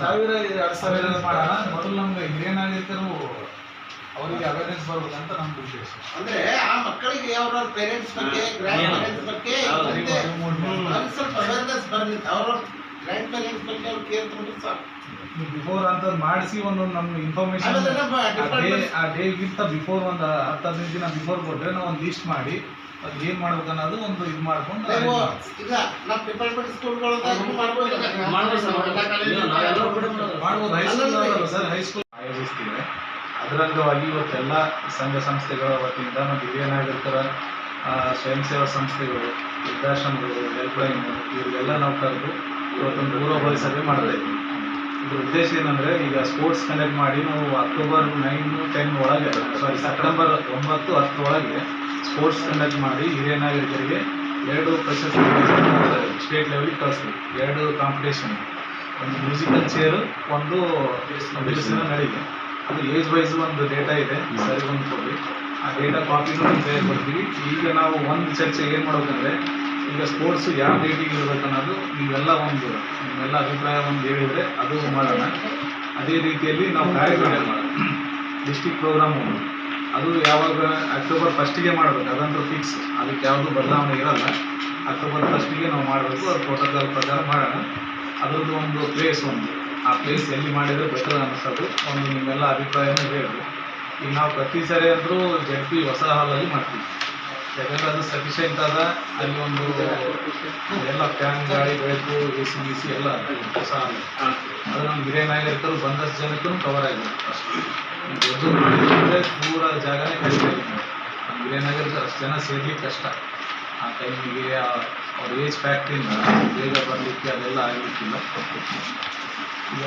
ಸಾವಿರ ಸಾವಿರ ಮಾಡೋಣ ಮೊದಲು ನಮ್ಗೆ ಅವರಿಗೆ ಉದ್ದೇಶ ಅಂದ್ರೆ ಆ ಮಕ್ಕಳಿಗೆ ಅವ್ರ ಪೇರೆಂಟ್ಸ್ ಬಗ್ಗೆ ಗ್ರ್ಯಾಂಡ್ ಪೇರೆಂಟ್ಸ್ ಬಗ್ಗೆ ಸ್ವಲ್ಪ ಅವೇರ್ನೆಸ್ ಬರಲಿ ಅವ್ರ ಗ್ರ್ಯಾಂಡ್ ಪೇರೆಂಟ್ಸ್ ಬಗ್ಗೆ ಅವ್ರು ಕೇರ್ ತಗೊಂಡ್ರೆ ಬಿಫೋರ್ ಅಂತ ಮಾಡಿಸಿ ಒಂದೊಂದು ನಮ್ಮ ಇನ್ಫಾರ್ಮೇಶನ್ ಆ ಡೇಗಿಂತ ಬಿಫೋರ್ ಒಂದು ಹತ್ತು ಹದಿನೈದು ದಿನ ಬಿಫೋರ್ ಕೊಟ್ರೆ ನಾವು ಒಂದು ಲಿಸ್ಟ್ ಮಾಡಿ ಅದು ಏನು ಮಾಡ್ಬೇಕು ಅನ್ನೋದು ಒಂದು ಇದು ಮಾಡ್ಕೊಂಡು ನೀವು. ಈಗ ನಮ್ಮ ಡಿಪಾರ್ಟ್ಮೆಂಟ್ ಸ್ಕೂಲ್ಗಳು ಮಾಡ್ಬೋದು. ನೀವು ಹೈಸ್ಕೂಲ್ ಸರ್ ಹೈಸ್ಕೂಲ್ ಆಯೋಜಿಸ್ತೀವಿ ಅದರ ಅಂಗವಾಗಿ ಇವತ್ತೆಲ್ಲ ಸಂಘ ಸಂಸ್ಥೆಗಳ ವತಿಯಿಂದ ಮತ್ತು ಹಿರಿಯ ನಾಗರಿಕರ ಆ, ಸ್ವಯಂ ಸೇವಾ ಸಂಸ್ಥೆಗಳು ವೃದ್ಧಾಶ್ರಮಗಳು ಹೆಲ್ಪ್ಲೈನ್ ಇವರಿಗೆಲ್ಲ ನಾವು ಕರೆದು ಇವತ್ತೊಂದು ಪೂರ್ವಭಾವಿ ಸಭೆ ಮಾಡ್ತಾ ಇದ್ದೀವಿ ಇದ್ರ ಉದ್ದೇಶ ಏನಂದ್ರೆ ಈಗ ಸ್ಪೋರ್ಟ್ಸ್ ಕಂಡಕ್ಟ್ ಮಾಡಿ ನಾವು ಅಕ್ಟೋಬರ್ ನೈನ್ ಟೆನ್ ಒಳಗೆ ಸಾರಿ ಸೆಪ್ಟೆಂಬರ್ ಒಂಬತ್ತು ಹತ್ತರೊಳಗೆ ಸ್ಪೋರ್ಟ್ಸ್ ಕಂಡಕ್ಟ್ ಮಾಡಿ ಹಿರಿಯ ನಾಗರಿಕರಿಗೆ ಎರಡು ಪ್ರಶಸ್ತಿ ಸ್ಟೇಟ್ ಲೆವೆಲ್ಗೆ ಕಳಿಸ್ತೀವಿ ಎರಡು ಕಾಂಪಿಟೇಷನ್ ಒಂದು ಮ್ಯೂಸಿಕಲ್ ಚೇರು ಒಂದು ಬಿರುಸಿನ ನಡೀತು ಅದು ಏಜ್ ವೈಸ್ ಒಂದು ಡೇಟಾ ಇದೆ. ಸರಿ ಬಂದು ಕೊಡಿ. ಆ ಡೇಟಾ ಕಾಪಿನೂ ತಯಾರು ಕೊಡ್ತೀವಿ. ಈಗ ನಾವು ಒಂದು ಚರ್ಚೆ ಏನು ಮಾಡ್ಬೇಕಂದ್ರೆ ಈಗ ಸ್ಪೋರ್ಟ್ಸ್ ಯಾವ ಡೇಟಿಗೆ ಇರ್ಬೇಕು ಅನ್ನೋದು ನೀವೆಲ್ಲ ಒಂದು ನಿಮ್ಮೆಲ್ಲ ಅಭಿಪ್ರಾಯ ಒಂದು ಹೇಳಿದರೆ ಅದು ಮಾಡೋಣ. ಅದೇ ರೀತಿಯಲ್ಲಿ ನಾವು ಕಾರ್ಯಕ್ರಮ ಮಾಡೋಣ. ಡಿಸ್ಟಿಕ್ ಪ್ರೋಗ್ರಾಮ್ ಅದು ಯಾವಾಗ ಅಕ್ಟೋಬರ್ ಫಸ್ಟಿಗೆ ಮಾಡಬೇಕು, ಅದಂತೂ ಫಿಕ್ಸ್ ಅದಕ್ಕೆ ಯಾವುದು ಬದಲಾವಣೆ ಇರಲ್ಲ. ಅಕ್ಟೋಬರ್ ಫಸ್ಟಿಗೆ ನಾವು ಮಾಡಬೇಕು, ಅದು ಪ್ರೋಟೋಕಾಲ್ ಪ್ರಕಾರ ಮಾಡೋಣ. ಅದರದ್ದು ಒಂದು ಪ್ಲೇಸ್ ಒಂದು. ಆ ಪ್ಲೇಸ್ ಎಲ್ಲಿ ಮಾಡಿದರೆ ಬೆಟರ್ ಅನ್ನಿಸೋದು ಒಂದು ನಿಮ್ಮೆಲ್ಲ ಅಭಿಪ್ರಾಯನೂ ಹೇಳಿ ಈಗ ನಾವು ಪ್ರತಿ ಸರಿ ಅಂದರೂ ಜಡ್ಪಿ ಹೊಸ ಹಾಲಲ್ಲಿ ಮಾಡ್ತೀವಿ. ಯಾಕಂದರೆ ಅದು ಸಫಿಷಿಯೆಂಟ್ ಅದ. ಅಲ್ಲಿ ಒಂದು ಎಲ್ಲ ಫ್ಯಾನ್ ಗಾಡಿ ಬೆಳಕು ಎ ಸಿ, ಬಿ ಸಿ ಎಲ್ಲ ಹೊಸ ಹಾಲು. ಅದು ನಮ್ಮ ಹಿರಿಯ ನಾಗರಿಕರು ಬಂದಷ್ಟು ಜನಕ್ಕೂ ಕವರ್ ಆಗಿದೆ ದೊಡ್ಡ ಪೂರ ಜಾಗನೇ ಕಡಿಮೆ ವಿಜಯನಗರದ ಅಷ್ಟು ಜನ ಸೇರ್ಲಿಕ್ಕೆ ಕಷ್ಟ. ಆ ಟೈಮಿಗೆ ಅವ್ರ ಏಜ್ ಫ್ಯಾಕ್ಟ್ರಿಯಿಂದ ಬೇಗ ಬರಲಿಕ್ಕೆ ಅದೆಲ್ಲ ಆಗಲಿಕ್ಕಿಲ್ಲ. ಈಗ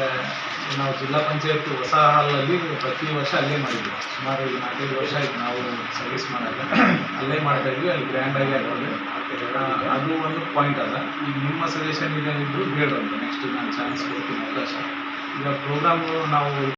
ನಾವು ಜಿಲ್ಲಾ ಪಂಚಾಯತ್ ಹೊಸ ಹಾಲಲ್ಲಿ ಪ್ರತಿ ವರ್ಷ ಅಲ್ಲೇ ಮಾಡಿದ್ವಿ. ಸುಮಾರು ಈಗ ನಾಲ್ಕೈದು ವರ್ಷ ಆಯ್ತು ನಾವು ಸರ್ವಿಸ್ ಮಾಡಾಗ ಅಲ್ಲೇ ಮಾಡ್ತಾ ಇದ್ವಿ, ಅಲ್ಲಿ ಗ್ರ್ಯಾಂಡಾಗಿ ಆಗೋದು ಅದು? ಒಂದು ಪಾಯಿಂಟ್ ಅಲ್ಲ. ಈಗ ನಿಮ್ಮ ಸಜೆಷನ್ ಈಗ ಬೇಡ ನೆಕ್ಸ್ಟ್ ನಾನು ಚಾನ್ಸ್ ಕೊಡ್ತೀನಿ ಅವಕಾಶ. ಈಗ ಪ್ರೋಗ್ರಾಮು ನಾವು